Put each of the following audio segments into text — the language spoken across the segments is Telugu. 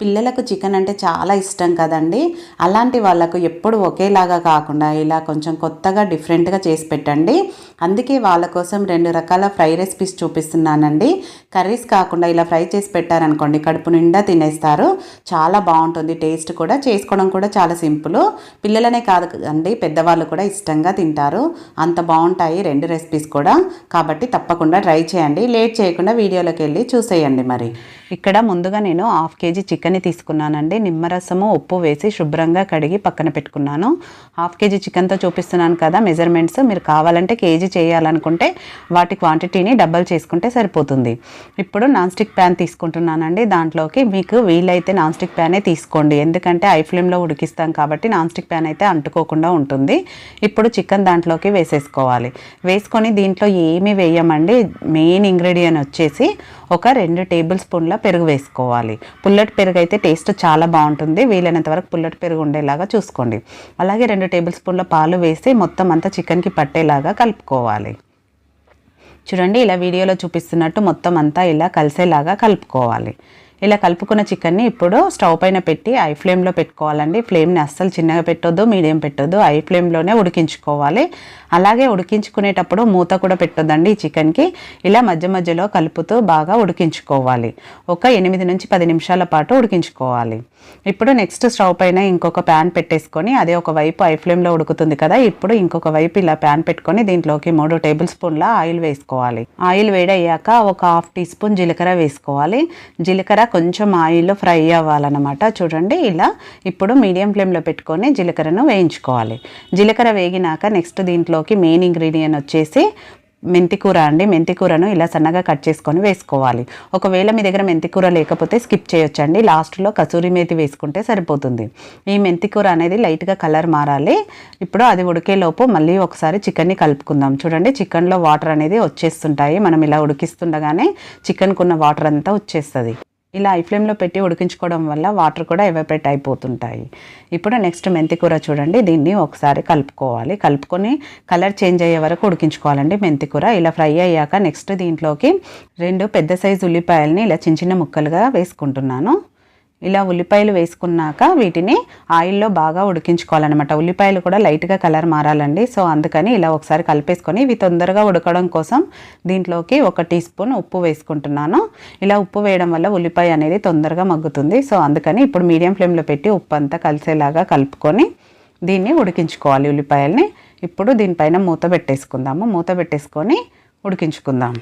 పిల్లలకు చికెన్ అంటే చాలా ఇష్టం కదండి. అలాంటి వాళ్ళకు ఎప్పుడు ఒకేలాగా కాకుండా ఇలా కొంచెం కొత్తగా డిఫరెంట్గా చేసి పెట్టండి. అందుకే వాళ్ళ కోసం రెండు రకాల ఫ్రై రెసిపీస్ చూపిస్తున్నానండి. కర్రీస్ కాకుండా ఇలా ఫ్రై చేసి పెట్టారనుకోండి కడుపు నిండా తినేస్తారు. చాలా బాగుంటుంది టేస్ట్ కూడా. చేసుకోవడం కూడా చాలా సింపుల్. పిల్లలనే కాదు అండి పెద్దవాళ్ళు కూడా ఇష్టంగా తింటారు. అంత బాగుంటాయి రెండు రెసిపీస్ కూడా. కాబట్టి తప్పకుండా ట్రై చేయండి. లేట్ చేయకుండా వీడియోలోకి వెళ్ళి చూసేయండి మరి. ఇక్కడ ముందుగా నేను హాఫ్ కేజీ చికెన్ తీసుకున్నానండి. నిమ్మరసము ఉప్పు వేసి శుభ్రంగా కడిగి పక్కన పెట్టుకున్నాను. హాఫ్ కేజీ చికెన్తో చూపిస్తున్నాను కదా మెజర్మెంట్స్. మీరు కావాలంటే కేజీ చేయాలనుకుంటే వాటి క్వాంటిటీని డబల్ చేసుకుంటే సరిపోతుంది. ఇప్పుడు నాన్ స్టిక్ ప్యాన్ తీసుకుంటున్నానండి. దాంట్లోకి మీకు వీలైతే నాన్ స్టిక్ ప్యానే తీసుకోండి. ఎందుకంటే ఐ ఫ్లేమ్లో ఉడికిస్తాం కాబట్టి నాన్ స్టిక్ ప్యాన్ అయితే అంటుకోకుండా ఉంటుంది. ఇప్పుడు చికెన్ దాంట్లోకి వేసేసుకోవాలి. వేసుకొని దీంట్లో ఏమీ వేయమండి. మెయిన్ ఇంగ్రీడియంట్ వచ్చేసి ఒక రెండు టేబుల్ స్పూన్ల పెరుగు వేసుకోవాలి. పుల్లటి పెరుగు అయితే టేస్ట్ చాలా బాగుంటుంది. వీలైనంత వరకు పుల్లటి పెరుగు ఉండేలాగా చూసుకోండి. అలాగే రెండు టేబుల్ స్పూన్ల పాలు వేసి మొత్తం అంతా చికెన్కి పట్టేలాగా కలుపుకోవాలి. చూడండి ఇలా వీడియోలో చూపిస్తున్నట్టు మొత్తం అంతా ఇలా కలిసేలాగా కలుపుకోవాలి. ఇలా కలుపుకున్న చికెన్ని ఇప్పుడు స్టవ్ పైన పెట్టి ఐ ఫ్లేమ్లో పెట్టుకోవాలండి. ఫ్లేమ్ని అస్సలు చిన్నగా పెట్టొద్దు మీడియం పెట్టొద్దు. ఐ ఫ్లేమ్లోనే ఉడికించుకోవాలి. అలాగే ఉడికించుకునేటప్పుడు మూత కూడా పెట్టొద్దండి ఈ చికెన్కి. ఇలా మధ్య మధ్యలో కలుపుతూ బాగా ఉడికించుకోవాలి. ఒక ఎనిమిది నుంచి పది నిమిషాల పాటు ఉడికించుకోవాలి. ఇప్పుడు నెక్స్ట్ స్టవ్ పైన ఇంకొక ప్యాన్ పెట్టేసుకొని అదే ఒక వైపు ఐ ఫ్లేమ్లో ఉడుకుతుంది కదా ఇప్పుడు ఇంకొక వైపు ఇలా ప్యాన్ పెట్టుకొని దీంట్లోకి మూడు టేబుల్ స్పూన్ల ఆయిల్ వేసుకోవాలి. ఆయిల్ వేడయ్యాక ఒక హాఫ్ టీ స్పూన్ జీలకర్ర వేసుకోవాలి. జీలకర్ర కొంచెం ఆయిల్లో ఫ్రై అవ్వాలన్నమాట. చూడండి ఇలా ఇప్పుడు మీడియం ఫ్లేమ్లో పెట్టుకొని జీలకర్రను వేయించుకోవాలి. జీలకర్ర వేగినాక నెక్స్ట్ దీంట్లోకి మెయిన్ ఇంగ్రీడియంట్ వచ్చేసి మెంతికూర అండి. మెంతికూరను ఇలా సన్నగా కట్ చేసుకొని వేసుకోవాలి. ఒకవేళ మీ దగ్గర మెంతికూర లేకపోతే స్కిప్ చేయొచ్చండి. లాస్ట్లో కసూరి మేతి వేసుకుంటే సరిపోతుంది. ఈ మెంతికూర అనేది లైట్గా కలర్ మారాలి. ఇప్పుడు అది ఉడికేలోపు మళ్ళీ ఒకసారి చికెన్ని కలుపుకుందాం. చూడండి చికెన్లో వాటర్ అనేది వచ్చేస్తుంటాయి. మనం ఇలా ఉడికిస్తుండగానే చికెన్కున్న వాటర్ అంతా వచ్చేస్తుంది. ఇలా ఐ ఫ్లేమ్లో పెట్టి ఉడికించుకోవడం వల్ల వాటర్ కూడా ఎవాపరేట్ అయిపోతుంటాయి. ఇప్పుడు నెక్స్ట్ మెంతి కూర చూడండి దీన్ని ఒకసారి కలుపుకోవాలి. కలుపుకొని కలర్ చేంజ్ అయ్యే వరకు ఉడికించుకోవాలండి మెంతి కూర. ఇలా ఫ్రై అయ్యాక నెక్స్ట్ దీంట్లోకి రెండు పెద్ద సైజు ఉల్లిపాయలని ఇలా చిన్న చిన్న ముక్కలుగా వేసుకుంటున్నాను. ఇలా ఉల్లిపాయలు వేసుకున్నాక వీటిని ఆయిల్లో బాగా ఉడికించుకోవాలన్నమాట. ఉల్లిపాయలు కూడా లైట్గా కలర్ మారాలండి. సో అందుకని ఇలా ఒకసారి కలిపేసుకొని ఇవి తొందరగా ఉడకడం కోసం దీంట్లోకి ఒక టీ స్పూన్ ఉప్పు వేసుకుంటున్నాను. ఇలా ఉప్పు వేయడం వల్ల ఉల్లిపాయ అనేది తొందరగా మగ్గుతుంది. సో అందుకని ఇప్పుడు మీడియం ఫ్లేమ్లో పెట్టి ఉప్పు అంతా కలిసేలాగా కలుపుకొని దీన్ని ఉడికించుకోవాలి ఉల్లిపాయల్ని. ఇప్పుడు దీనిపైన మూత పెట్టేసుకుందాము. మూత పెట్టేసుకొని ఉడికించుకుందాం.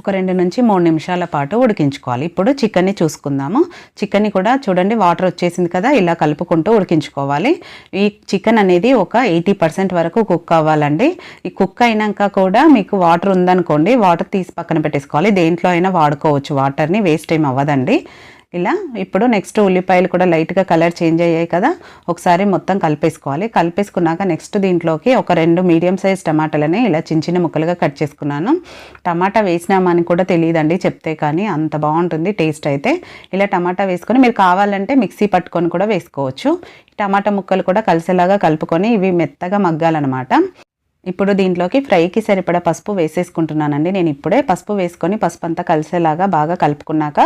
ఒక రెండు నుంచి మూడు నిమిషాల పాటు ఉడికించుకోవాలి. ఇప్పుడు చికెన్ని చూసుకుందాము. చికెన్ని కూడా చూడండి వాటర్ వచ్చేసింది కదా ఇలా కలుపుకుంటూ ఉడికించుకోవాలి. ఈ చికెన్ అనేది ఒక ఎయిటీ పర్సెంట్ వరకు కుక్ అవ్వాలండి. ఈ కుక్ అయినాక కూడా మీకు వాటర్ ఉందనుకోండి వాటర్ తీసి పక్కన పెట్టేసుకోవాలి. దేంట్లో అయినా వాడుకోవచ్చు. వాటర్ని వేస్ట్ ఏం అవ్వదండి. ఇలా ఇప్పుడు నెక్స్ట్ ఉల్లిపాయలు కూడా లైట్గా కలర్ చేంజ్ అయ్యాయి కదా. ఒకసారి మొత్తం కలిపేసుకోవాలి. కలిపేసుకున్నాక నెక్స్ట్ దీంట్లోకి ఒక రెండు మీడియం సైజ్ టమాటాలని ఇలా చిన్న చిన్న ముక్కలుగా కట్ చేసుకున్నాను. టమాటా వేసినామని కూడా తెలియదండి చెప్తే కానీ అంత బాగుంటుంది టేస్ట్ అయితే. ఇలా టమాటా వేసుకొని మీరు కావాలంటే మిక్సీ పట్టుకొని కూడా వేసుకోవచ్చు. టమాటా ముక్కలు కూడా కలిసేలాగా కలుపుకొని ఇవి మెత్తగా మగ్గాలన్నమాట. ఇప్పుడు దీంట్లోకి ఫ్రైకి సరిపడా పసుపు వేసేసుకుంటున్నానండి. నేను ఇప్పుడే పసుపు వేసుకొని పసుపు అంతా కలిసేలాగా బాగా కలుపుకున్నాక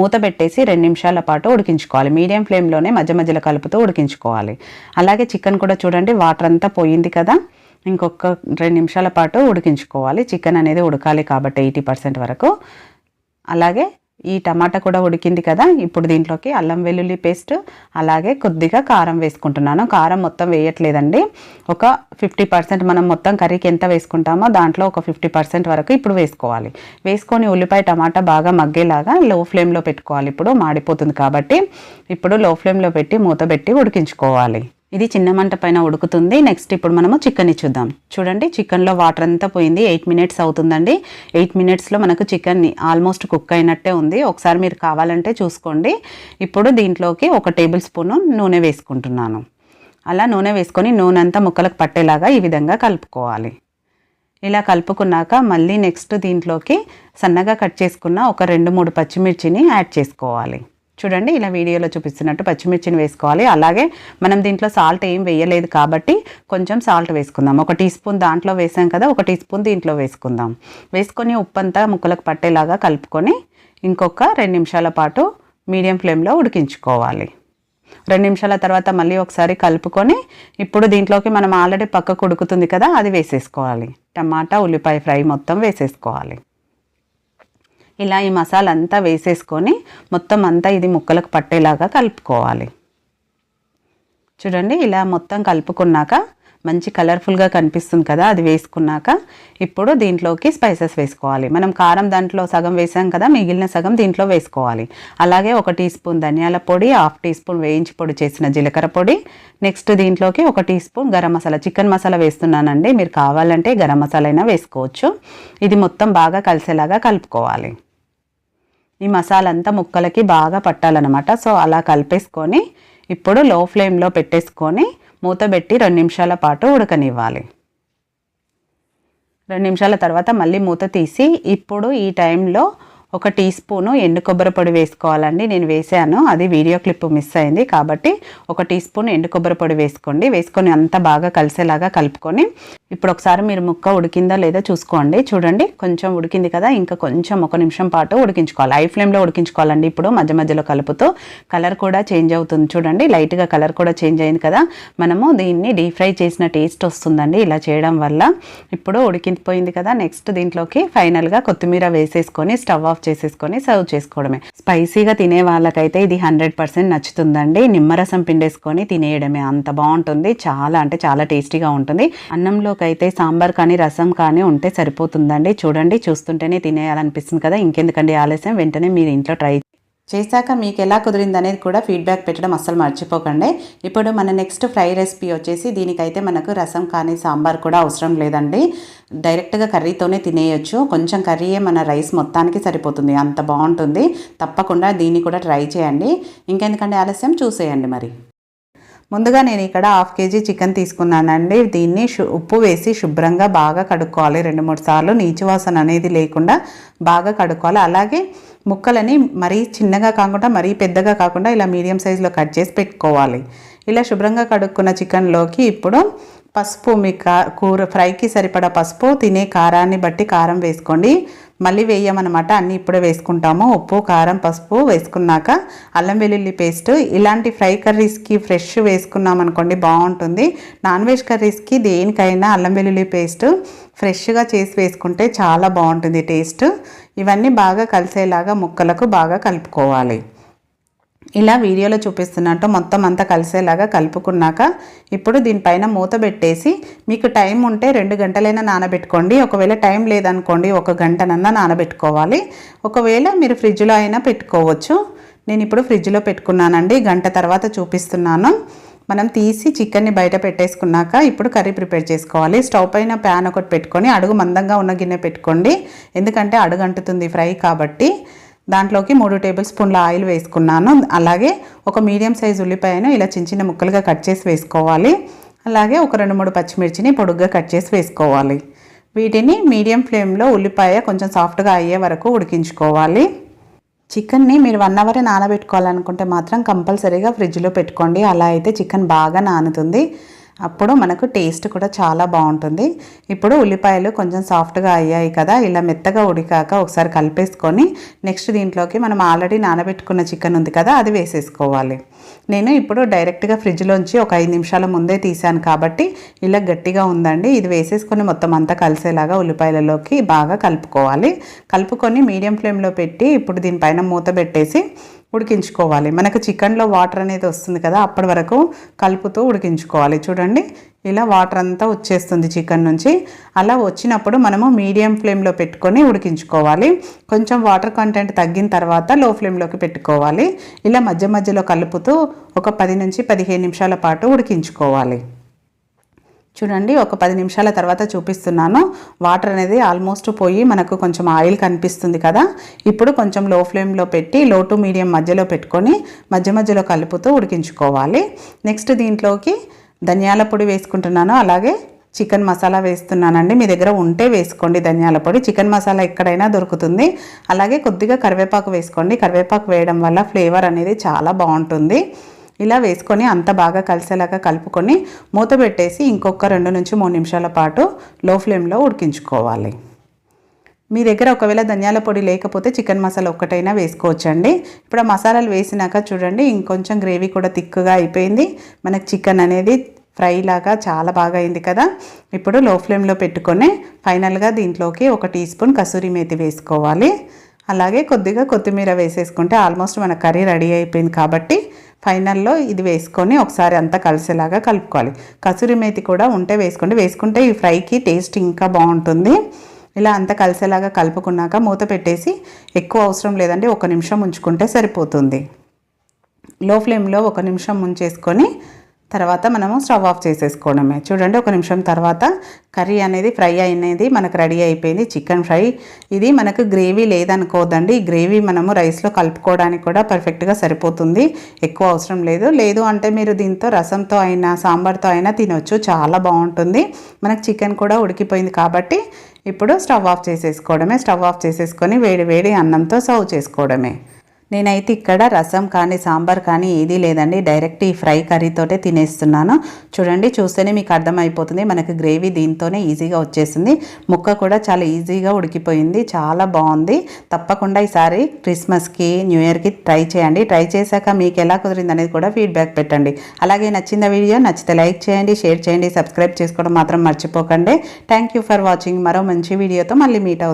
మూత పెట్టేసి రెండు నిమిషాల పాటు ఉడికించుకోవాలి. మీడియం ఫ్లేమ్లోనే మధ్య మధ్యలో కలుపుతూ ఉడికించుకోవాలి. అలాగే చికెన్ కూడా చూడండి వాటర్ అంతా పోయింది కదా. ఇంకొక రెండు నిమిషాల పాటు ఉడికించుకోవాలి. చికెన్ అనేది ఉడకాలి కాబట్టి ఎయిటీ పర్సెంట్ వరకు. అలాగే ఈ టమాటా కూడా ఉడికింది కదా ఇప్పుడు దీంట్లోకి అల్లం వెల్లుల్లి పేస్ట్ అలాగే కొద్దిగా కారం వేసుకుంటున్నాను. కారం మొత్తం వేయట్లేదండి. ఒక ఫిఫ్టీ పర్సెంట్ మనం మొత్తం కర్రీకి ఎంత వేసుకుంటామో దాంట్లో ఒక ఫిఫ్టీ పర్సెంట్ వరకు ఇప్పుడు వేసుకోవాలి. వేసుకొని ఉల్లిపాయ టమాటా బాగా మగ్గేలాగా లో ఫ్లేమ్లో పెట్టుకోవాలి. ఇప్పుడు మాడిపోతుంది కాబట్టి ఇప్పుడు లో ఫ్లేమ్లో పెట్టి మూత పెట్టి ఉడికించుకోవాలి. ఇది చిన్న మంట పైన ఉడుకుతుంది. నెక్స్ట్ ఇప్పుడు మనము చికెన్ చూద్దాం. చూడండి చికెన్లో వాటర్ అంతా పోయింది. ఎయిట్ మినిట్స్ అవుతుందండి. ఎయిట్ మినిట్స్లో మనకు చికెన్ ఆల్మోస్ట్ కుక్ అయినట్టే ఉంది. ఒకసారి మీరు కావాలంటే చూసుకోండి. ఇప్పుడు దీంట్లోకి ఒక టేబుల్ స్పూన్ నూనె వేసుకుంటున్నాను. అలా నూనె వేసుకొని నూనె అంతా ముక్కలకు పట్టేలాగా ఈ విధంగా కలుపుకోవాలి. ఇలా కలుపుకున్నాక మళ్ళీ నెక్స్ట్ దీంట్లోకి సన్నగా కట్ చేసుకున్న ఒక రెండు మూడు పచ్చిమిర్చిని యాడ్ చేసుకోవాలి. చూడండి ఇలా వీడియోలో చూపిస్తున్నట్టు పచ్చిమిర్చిని వేసుకోవాలి. అలాగే మనం దీంట్లో సాల్ట్ ఏం వేయలేదు కాబట్టి కొంచెం సాల్ట్ వేసుకుందాం. ఒక టీ స్పూన్ దాంట్లో వేసాం కదా ఒక టీ స్పూన్ దీంట్లో వేసుకుందాం. వేసుకొని ఉప్పు అంతా ముక్కలకు పట్టేలాగా కలుపుకొని ఇంకొక రెండు నిమిషాల పాటు మీడియం ఫ్లేమ్లో ఉడికించుకోవాలి. రెండు నిమిషాల తర్వాత మళ్ళీ ఒకసారి కలుపుకొని ఇప్పుడు దీంట్లోకి మనం ఆల్రెడీ పక్కకు ఉడుకుతుంది కదా అది వేసేసుకోవాలి. టమాటా ఉల్లిపాయ ఫ్రై మొత్తం వేసేసుకోవాలి. ఇలా ఈ మసాలా అంతా వేసేసుకొని మొత్తం అంతా ఇది ముక్కలకు పట్టేలాగా కలుపుకోవాలి. చూడండి ఇలా మొత్తం కలుపుకున్నాక మంచి కలర్ఫుల్గా కనిపిస్తుంది కదా అది వేసుకున్నాక ఇప్పుడు దీంట్లోకి స్పైసెస్ వేసుకోవాలి. మనం కారం దాంట్లో సగం వేసాం కదా మిగిలిన సగం దీంట్లో వేసుకోవాలి. అలాగే ఒక టీ స్పూన్ ధనియాల పొడి హాఫ్ టీ స్పూన్ వేయించి పొడి చేసిన జీలకర్ర పొడి. నెక్స్ట్ దీంట్లోకి ఒక teaspoon garam masala chicken masala వేస్తున్నానండి. మీరు కావాలంటే గరం మసాలా అయినా వేసుకోవచ్చు. ఇది మొత్తం బాగా కలిసేలాగా కలుపుకోవాలి. ఈ మసాలా అంతా ముక్కలకి బాగా పట్టాలన్నమాట. సో అలా కలిపేసుకొని ఇప్పుడు లో ఫ్లేమ్లో పెట్టేసుకొని మూత పెట్టి రెండు నిమిషాల పాటు ఉడకనివ్వాలి. రెండు నిమిషాల తర్వాత మళ్ళీ మూత తీసి ఇప్పుడు ఈ టైంలో ఒక టీ స్పూను ఎండు కొబ్బరి పొడి వేసుకోవాలండి. నేను వేసాను. అది వీడియో క్లిప్ మిస్ అయింది కాబట్టి ఒక టీ స్పూన్ ఎండు కొబ్బరి పొడి వేసుకోండి. వేసుకొని అంతా బాగా కలిసేలాగా కలుపుకొని ఇప్పుడు ఒకసారి మీరు ముక్క ఉడికిందా లేదా చూసుకోండి. చూడండి కొంచెం ఉడికింది కదా ఇంకా కొంచెం ఒక నిమిషం పాటు ఉడికించుకోవాలి. హై ఫ్లేమ్లో ఉడికించుకోవాలండి ఇప్పుడు మధ్య మధ్యలో కలుపుతూ. కలర్ కూడా చేంజ్ అవుతుంది చూడండి. లైట్గా కలర్ కూడా చేంజ్ అయింది కదా. మనము దీన్ని డీప్ ఫ్రై చేసిన టేస్ట్ వస్తుందండి ఇలా చేయడం వల్ల. ఇప్పుడు ఉడికిపోయింది కదా నెక్స్ట్ దీంట్లోకి ఫైనల్గా కొత్తిమీర వేసేసుకొని స్టవ్ ఆఫ్ చేసేసుకొని సర్వ్ చేసుకోవడమే. స్పైసీగా తినే వాళ్ళకైతే ఇది హండ్రెడ్ పర్సెంట్ నచ్చుతుందండి. నిమ్మరసం పిండేసుకొని తినేయడమే. అంత బాగుంటుంది. చాలా అంటే చాలా టేస్టీగా ఉంటుంది. అన్నంలోకి అయితే సాంబార్ కానీ రసం కానీ ఉంటే సరిపోతుందండి. చూడండి చూస్తుంటేనే తినేయాలనిపిస్తుంది కదా. ఇంకెందుకండి ఆలస్యం? వెంటనే మీరు ఇంట్లో ట్రై చేశాక మీకు ఎలా కుదిరింది అనేది కూడా ఫీడ్బ్యాక్ పెట్టడం అస్సలు మర్చిపోకండి. ఇప్పుడు మన నెక్స్ట్ ఫ్రై రెసిపీ వచ్చేసి దీనికైతే మనకు రసం కానీ సాంబార్ కూడా అవసరం లేదండి. డైరెక్ట్గా కర్రీతోనే తినేయచ్చు. కొంచెం కర్రీయే మన రైస్ మొత్తానికి సరిపోతుంది. అంత బాగుంటుంది. తప్పకుండా దీన్ని కూడా ట్రై చేయండి. ఇంకెందుకంటే ఆలస్యం? చూసేయండి మరి. ముందుగా నేను ఇక్కడ హాఫ్ కేజీ చికెన్ తీసుకున్నానండి. దీన్ని ఉప్పు వేసి శుభ్రంగా బాగా కడుక్కోవాలి. రెండు మూడు సార్లు నీచువాసన అనేది లేకుండా బాగా కడుక్కోవాలి. అలాగే ముక్కలని మరీ చిన్నగా కాకుండా మరీ పెద్దగా కాకుండా ఇలా మీడియం సైజులో కట్ చేసి పెట్టుకోవాలి. ఇలా శుభ్రంగా కడుక్కున్న చికెన్లోకి ఇప్పుడు పసుపు మీ కా కూర ఫ్రైకి సరిపడా పసుపు తినే కారాన్ని బట్టి కారం వేసుకోండి. మళ్ళీ వేయమన్నమాట. అన్నీ ఇప్పుడే వేసుకుంటాము. ఉప్పు కారం పసుపు వేసుకున్నాక అల్లం వెల్లుల్లి పేస్ట్. ఇలాంటి ఫ్రై కర్రీస్కి ఫ్రెష్ వేసుకున్నాం అనుకోండి బాగుంటుంది. నాన్ వెజ్ కర్రీస్కి దేనికైనా అల్లం వెల్లుల్లి పేస్ట్ ఫ్రెష్గా చేసి వేసుకుంటే చాలా బాగుంటుంది టేస్ట్. ఇవన్నీ బాగా కలిసేలాగా ముక్కలకు బాగా కలుపుకోవాలి. ఇలా వీడియోలో చూపిస్తున్నట్టు మొత్తం అంతా కలిసేలాగా కలుపుకున్నాక ఇప్పుడు దీనిపైన మూత పెట్టేసి మీకు టైం ఉంటే రెండు గంటలైనా నానబెట్టుకోండి. ఒకవేళ టైం లేదనుకోండి ఒక గంటనన్నా నానబెట్టుకోవాలి. ఒకవేళ మీరు ఫ్రిడ్జ్లో అయినా పెట్టుకోవచ్చు. నేను ఇప్పుడు ఫ్రిడ్జ్లో పెట్టుకున్నానండి. గంట తర్వాత చూపిస్తున్నాను. మనం తీసి చికెన్ని బయట పెట్టేసుకున్నాక ఇప్పుడు కర్రీ ప్రిపేర్ చేసుకోవాలి. స్టవ్ పైన ప్యాన్ ఒకటి పెట్టుకొని అడుగు మందంగా ఉన్న గిన్నె పెట్టుకోండి. ఎందుకంటే అడుగు అంటుతుంది ఫ్రై కాబట్టి. దాంట్లోకి మూడు టేబుల్ స్పూన్ల ఆయిల్ వేసుకున్నాను. అలాగే ఒక మీడియం సైజ్ ఉల్లిపాయను ఇలా చిన్న చిన్న ముక్కలుగా కట్ చేసి వేసుకోవాలి. అలాగే ఒక రెండు మూడు పచ్చిమిర్చిని పొడుగ్గా కట్ చేసి వేసుకోవాలి. వీటిని మీడియం ఫ్లేమ్లో ఉల్లిపాయ కొంచెం సాఫ్ట్గా అయ్యే వరకు ఉడికించుకోవాలి. చికెన్ని మీరు వన్ అవర్ నానబెట్టుకోవాలనుకుంటే మాత్రం కంపల్సరీగా ఫ్రిడ్జ్లో పెట్టుకోండి. అలా అయితే చికెన్ బాగా నానుతుంది. అప్పుడు మనకు టేస్ట్ కూడా చాలా బాగుంటుంది. ఇప్పుడు ఉల్లిపాయలు కొంచెం సాఫ్ట్గా అయ్యాయి కదా ఇలా మెత్తగా ఉడికాక ఒకసారి కలిపేసుకొని నెక్స్ట్ దీంట్లోకి మనం ఆల్రెడీ నానబెట్టుకున్న చికెన్ ఉంది కదా అది వేసేసుకోవాలి. నేను ఇప్పుడు డైరెక్ట్గా ఫ్రిడ్జ్లోంచి ఒక ఐదు నిమిషాల ముందే తీసాను కాబట్టి ఇలా గట్టిగా ఉందండి. ఇది వేసేసుకొని మొత్తం అంతా కలిసేలాగా ఉల్లిపాయలలోకి బాగా కలుపుకోవాలి. కలుపుకొని మీడియం ఫ్లేమ్లో పెట్టి ఇప్పుడు దీనిపైన మూత పెట్టేసి ఉడికించుకోవాలి. మనకు చికెన్లో వాటర్ అనేది వస్తుంది కదా అప్పటి వరకు కలుపుతూ ఉడికించుకోవాలి. చూడండి ఇలా వాటర్ అంతా వచ్చేస్తుంది చికెన్ నుంచి. అలా వచ్చినప్పుడు మనము మీడియం ఫ్లేమ్లో పెట్టుకొని ఉడికించుకోవాలి. కొంచెం వాటర్ కంటెంట్ తగ్గిన తర్వాత లో ఫ్లేమ్లోకి పెట్టుకోవాలి. ఇలా మధ్య మధ్యలో కలుపుతూ ఒక పది నుంచి పదిహేను నిమిషాల పాటు ఉడికించుకోవాలి. చూడండి ఒక పది నిమిషాల తర్వాత చూపిస్తున్నాను. వాటర్ అనేది ఆల్మోస్ట్ పోయి మనకు కొంచెం ఆయిల్ కనిపిస్తుంది కదా. ఇప్పుడు కొంచెం లో ఫ్లేమ్లో పెట్టి లో టు మీడియం మధ్యలో పెట్టుకొని మధ్య మధ్యలో కలుపుతూ ఉడికించుకోవాలి. నెక్స్ట్ దీంట్లోకి ధనియాల పొడి వేసుకుంటున్నాను. అలాగే చికెన్ మసాలా వేస్తున్నానండి. మీ దగ్గర ఉంటే వేసుకోండి ధనియాల పొడి. చికెన్ మసాలా ఎక్కడైనా దొరుకుతుంది. అలాగే కొద్దిగా కరివేపాకు వేసుకోండి. కరివేపాకు వేయడం వల్ల ఫ్లేవర్ అనేది చాలా బాగుంటుంది. ఇలా వేసుకొని అంత బాగా కలిసేలాగా కలుపుకొని మూత పెట్టేసి ఇంకొక రెండు నుంచి మూడు నిమిషాల పాటు లో ఫ్లేమ్లో ఉడికించుకోవాలి. మీ దగ్గర ఒకవేళ ధనియాల పొడి లేకపోతే చికెన్ మసాలా ఒక్కటైనా వేసుకోవచ్చండి. ఇప్పుడు ఆ మసాలాలు వేసినాక చూడండి ఇంకొంచెం గ్రేవీ కూడా తిక్కుగా అయిపోయింది. మనకు చికెన్ అనేది ఫ్రై లాగా చాలా బాగా అయింది కదా. ఇప్పుడు లో ఫ్లేమ్లో పెట్టుకొని ఫైనల్గా దీంట్లోకి ఒక టీ స్పూన్ కసూరి మేతి వేసుకోవాలి. అలాగే కొద్దిగా కొత్తిమీర వేసేసుకుంటే ఆల్మోస్ట్ మన కర్రీ రెడీ అయిపోయింది కాబట్టి ఫైనల్లో ఇది వేసుకొని ఒకసారి అంతా కలిసేలాగా కలుపుకోవాలి. కసూరి మేతి కూడా ఉంటే వేసుకోండి. వేసుకుంటే ఈ ఫ్రైకి టేస్ట్ ఇంకా బాగుంటుంది. ఇలా అంతా కలిసేలాగా కలుపుకున్నాక మూత పెట్టేసి ఎక్కువ అవసరం లేదండి. ఒక నిమిషం ఉంచుకుంటే సరిపోతుంది. లో ఫ్లేమ్లో ఒక నిమిషం ముంచేసుకొని తర్వాత మనము స్టవ్ ఆఫ్ చేసేసుకోవడమే. చూడండి ఒక నిమిషం తర్వాత కర్రీ అనేది ఫ్రై అనేది మనకు రెడీ అయిపోయింది. Chicken fry. ఇది మనకు గ్రేవీ లేదనుకోవద్దండి ఈ గ్రేవీ మనము రైస్లో కలుపుకోవడానికి కూడా పర్ఫెక్ట్గా సరిపోతుంది. ఎక్కువ అవసరం లేదు. లేదు అంటే మీరు దీంతో రసంతో అయినా సాంబార్తో అయినా తినొచ్చు. చాలా బాగుంటుంది. మనకు చికెన్ కూడా ఉడికిపోయింది కాబట్టి ఇప్పుడు స్టవ్ ఆఫ్ చేసేసుకోవడమే. స్టవ్ ఆఫ్ చేసేసుకొని వేడి వేడి అన్నంతో సర్వ్ చేసుకోవడమే. నేనైతే ఇక్కడ రసం కానీ సాంబార్ కానీ ఏదీ లేదండి. డైరెక్ట్ ఈ ఫ్రై కర్రీతోటే తినేస్తున్నాను. చూడండి చూస్తేనే మీకు అర్థమైపోతుంది. మనకి గ్రేవీ దీంతోనే ఈజీగా వచ్చేసింది. ముక్క కూడా చాలా ఈజీగా ఉడికిపోయింది. చాలా బాగుంది. తప్పకుండా ఈసారి క్రిస్మస్కి న్యూ ఇయర్కి ట్రై చేయండి. ట్రై చేశాక మీకు ఎలా కుదిరింది అనేది కూడా ఫీడ్బ్యాక్ పెట్టండి. అలాగే నచ్చిన వీడియో నచ్చితే లైక్ చేయండి షేర్ చేయండి సబ్స్క్రైబ్ చేసుకోవడం మాత్రం మర్చిపోకండి. థ్యాంక్ యూ ఫర్ వాచింగ్ మరో మంచి వీడియోతో మళ్ళీ మీట్ అవుతుంది